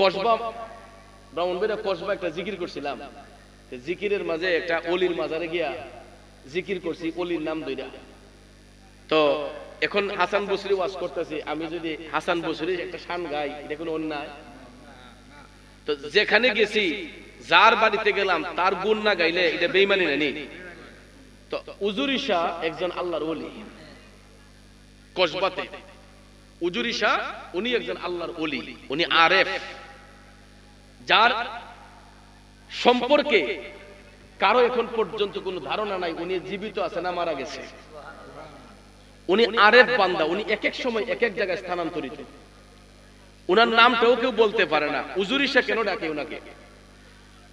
কসবা কসবা একটা জিকির করছিলাম। জিকিরের মাঝে একটা অলির মাজারে গিয়া জিকির করছি, অলির নাম তো এখন হাসান বসরি ওয়াজ করতেছি, আমি যদি হাসান বসরি একটা শান গাই, এটা কোনো অন্যায়? তো যেখানে গেছি, যার বাড়িতে গেলাম, তার গুণ না গাইলে এটা বেইমানি নানি তো উজুরি শাহ একজন আল্লাহর ওলি। কসবাতে। উজুরি শাহ উনি একজন আল্লাহর ওলি, উনি আরেফ। যার সম্পর্কে কারও এখন পর্যন্ত কোনো ধারণা নাই, উনি জীবিত আছে না মারা গেছে। উনি আরেফ বান্দা, উনি এক এক সময় এক এক জায়গায় স্থানান্তরিত। উনার নামটাও কেউ বলতে পারে না। উজুরিশা কেন ডাকে উনাকে?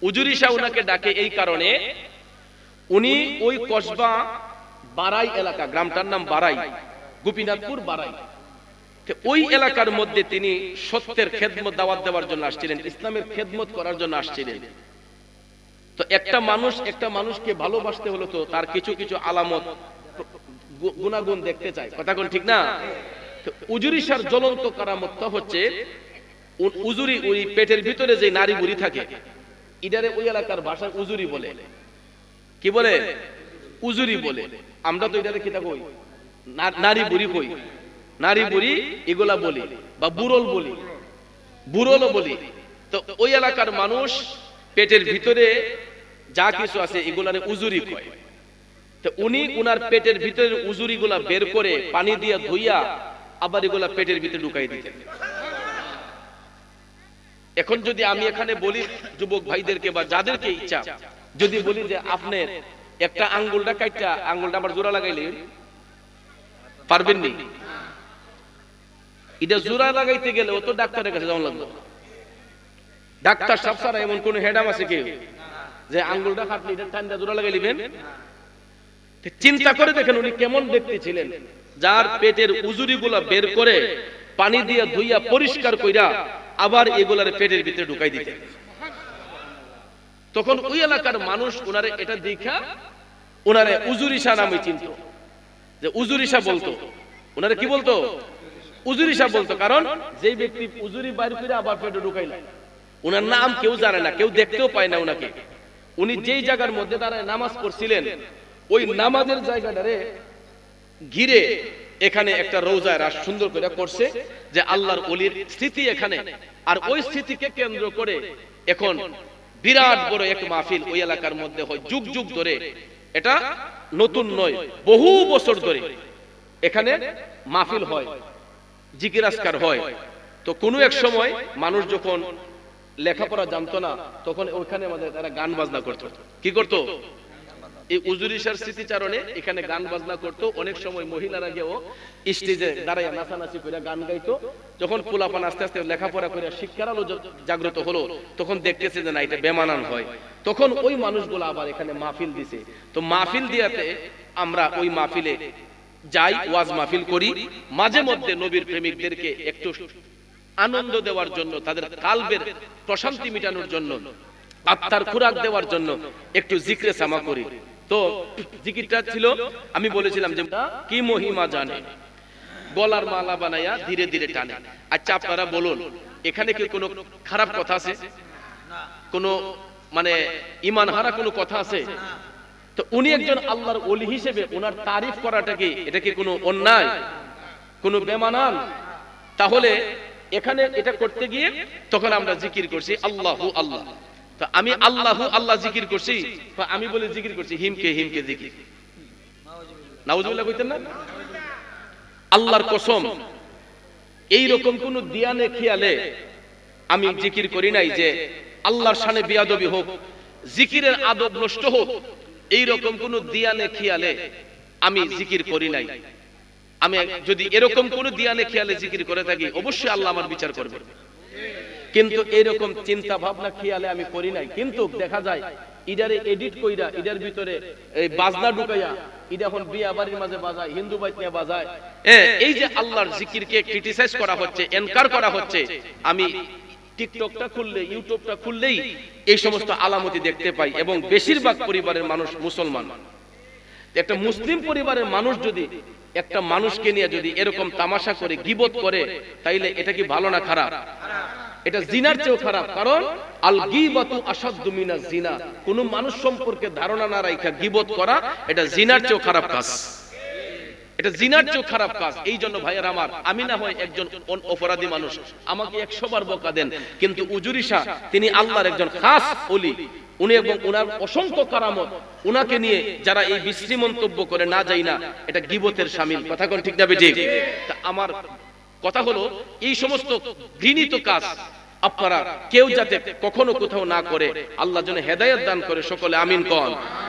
উজুরিশা উনাকে ডাকে এই কারণে উনি ওই কসবা বারাই এলাকা, গ্রামটার নাম বারাই, গোপীনাথপুর বারাই। ওই এলাকার মধ্যে তিনি সত্যের খেদমত দাওয়াত দেওয়ার জন্য আসছিলেন, ইসলামের খেদমত করার জন্য আসছিলেন। তো একটা মানুষ, একটা মানুষকে ভালোবাসতে হলো তো তার কিছু কিছু আলামত গুণাগুণ দেখতে চায়। কথা কোন ঠিক না? তো উজুরিসার জ্বলন্ত কারামতটা হচ্ছে উজুরি ওই পেটের ভিতরে যে নারী বুড়ি থাকে, ইডারে ওই এলাকার ভাষায় উজুরি বলে। কি বলে? উজুরি বলে। আমরা তো এটারে কিতা কই নারী বুড়ি কই? নারী বুড়ি এগুলা বলি বা বুড়ল বলি বুড়লও বলি। তো ওই এলাকার মানুষ পেটের ভিতরে যা কিছু আছে এগুলারে উজুরি কয়। তো উনি উনার পেটের ভিতরের উজুরিগুলা বের করে পানি দিয়ে ধুইয়া আবার এগুলা পেটের ভিতরে ঢুকাই দিতেন। এখন যদি আমি এখানে বলি যুবক ভাইদেরকে বা যাদেরকে ইচ্ছা যদি বলি যে আপনার একটা আঙ্গুলটা কাইটা আঙ্গুলটা আবার জোড়া লাগাইলেন পারবেন নি? এটা জোড়া লাগাইতে গেলে ও তো ডাক্তারের কাছে যাওয়া লাগবে ডাক্তার সব সারা এমন কোন হেডাম আছে কেউ? যে আঙ্গুলটা কাটলে এটা ঠান্ডা জোড়া লাগাই দিবেন? চিন্তা করে দেখেন উনি কেমন দেখতে ছিলেন। যার পেটের উজুরিগুলা বের করে পানি দিয়ে ধুইয়া পরিষ্কার কইরা আবার এগুলার পেটের ভিতরে ঢুকাই দিতেন। তখন ওই এলাকার মানুষ ওনারে এটা দেখা ওনারে উজুরিশা নামে চিনত। যে উজুরিশা বলতো। ওনারে কি বলতো? উজুরিশা বলতো, কারণ ব্যক্তি উজুরি বাইর করে আবার পেটে নাম কেউ জানে না, কেউ দেখতেও পায় না উনি যেই জায়গার মধ্যে দাঁড়ায় নামাজ পড়ছিলেন, ওই নামাজের ঘিরে এখানে একটা রোজায় রাস সুন্দর করে করছে যে আল্লাহর অলির স্মৃতি এখানে। আর ওই স্মৃতিকে কেন্দ্র করে এখন বিরাট বড় এক মাহফিল ওই এলাকার মধ্যে হয়, যুগ যুগ ধরে। এটা নতুন নয়, বহু বছর ধরে এখানে মাহফিল হয়। জিকিরাজকার হয়। তো কোনো এক সময় মানুষ যখন লেখাপড়া জানতো না, তখন ওইখানে আমাদের তারা গান বাজনা করতো। কি করতো? এই উজুরিসার স্মৃতিচারণে এখানে গান বাজনা অনেক সময় মহিলারা গিয়েও স্টেজে দাঁড়াইয়া নাচানাচি করে গান গাইতো। যখন পোলাপান আস্তে আস্তে লেখাপড়া করে শিক্ষার আলো জাগ্রত হলো, তখন দেখতেছে যে না, এটা বেমানান হয়। তখন ওই মানুষগুলো আবার এখানে মাহফিল দিছে। তো মাহফিল দিয়াতে আমরা ওই মাহফিলে যাই ওয়াজ মাহফিল করি, মাঝে মধ্যে নবীর প্রেমিকদেরকে একটু আনন্দ দেওয়ার জন্য, তাদের কালবের প্রশান্তি মেটানোর জন্য, আত্মার খুরাক দেওয়ার জন্য একটু জিক্রে সামা করি। তো, জিকিরটা ছিল, আমি বলেছিলাম যে, কি মহিমা জানে? গলার মালা বানাইয়া ধীরে ধীরে টানে। আচ্ছা আপনারা বলুন, এখানে কি কোনো খারাপ কথা আছে? কোনো মানে ইমান হারা কোনো কথা আছে? তো উনি একজন আল্লাহর ওলি হিসেবে ওনার তারিফ করাটা কি? এটা কি কোনো অন্যায়? কোনো বেমানান? তাহলে এখানে এটা করতে গিয়ে তখন আমরা জিকির করছি, আল্লাহু আল্লাহ। তো আমি আল্লাহু আল্লাহ জিকির করছি, তো আমি বলে জিকির করছি, হিমকে হিমকে জিকির। নাউজুবিল্লাহ কইতেন না? আল্লাহর কসম এই রকম কোন দিয়ানে খেয়ালে আমি জিকির করি নাই যে আল্লাহর শানে বিয়াদবি হোক, জিকিরের আদব নষ্ট হোক এই রকম কোন দিয়ানে খেয়ালে আমি জিকির করি নাই। আমি যদি এরকম কোন দিয়ানে খেয়ালে জিকির করে থাকি অবশ্যই আল্লাহ আমার বিচার করবে। কিন্তু এরকম চিন্তা ভাবনা খেয়ালে আমি করি নাই। কিন্তু দেখা যায় ইডারে এডিট কইরা ইডার ভিতরে এই বাজনা ঢুকাইয়া ইডা এখন বিয়া বাড়ির মাঝে বাজায় হিন্দু বাইত নিয়ে বাজায়। এই যে আল্লাহর জিকিরকে ক্রিটিসাইজ করা হচ্ছে এনকার করা হচ্ছে আমি টিকটকটা খুললে, ইউটিউবটা খুললেই এই সমস্ত আলামতি দেখতে পাই এবং বেশিরভাগ পরিবারের মানুষ মুসলমান। একটা মুসলিম পরিবারের মানুষ যদি একটা মানুষকে নিয়ে যদি এরকম তামাশা করে, গিবত করে, তাইলে এটা কি ভালো না খারাপ? এটা জিনার চেয়েও খারাপ। কারণ আল গিবাতু আসাদ্দু মিনাজ জিনা। কোন মানুষ সম্পর্কে ধারণা না রাখা গিবত করা, এটা জিনার চেয়েও খারাপ কাজ। এটা জিনার চেয়েও খারাপ কাজ। এই জন্য ভাইয়ের আমার আমি না হয় একজন অপরাধী মানুষ। আমাকে একশো বার বকা দেন। কিন্তু উজুরিশা তিনি আল্লাহর একজন খাস অলি উনি এবং উনার অসংখ্য কারামত। উনাকে নিয়ে যারা এই বিশ্রী মন্তব্য করে না যাই না এটা গিবতের সামিল কথা কোন ঠিক বেটি তা আমার কথা হলো এই সমস্ত ঘৃণিত কাজ আপনারা কেউ যাতে কখনো কোথাও না করে আল্লাহ যেন হেদায়েত দান করে সকলে আমিন কন।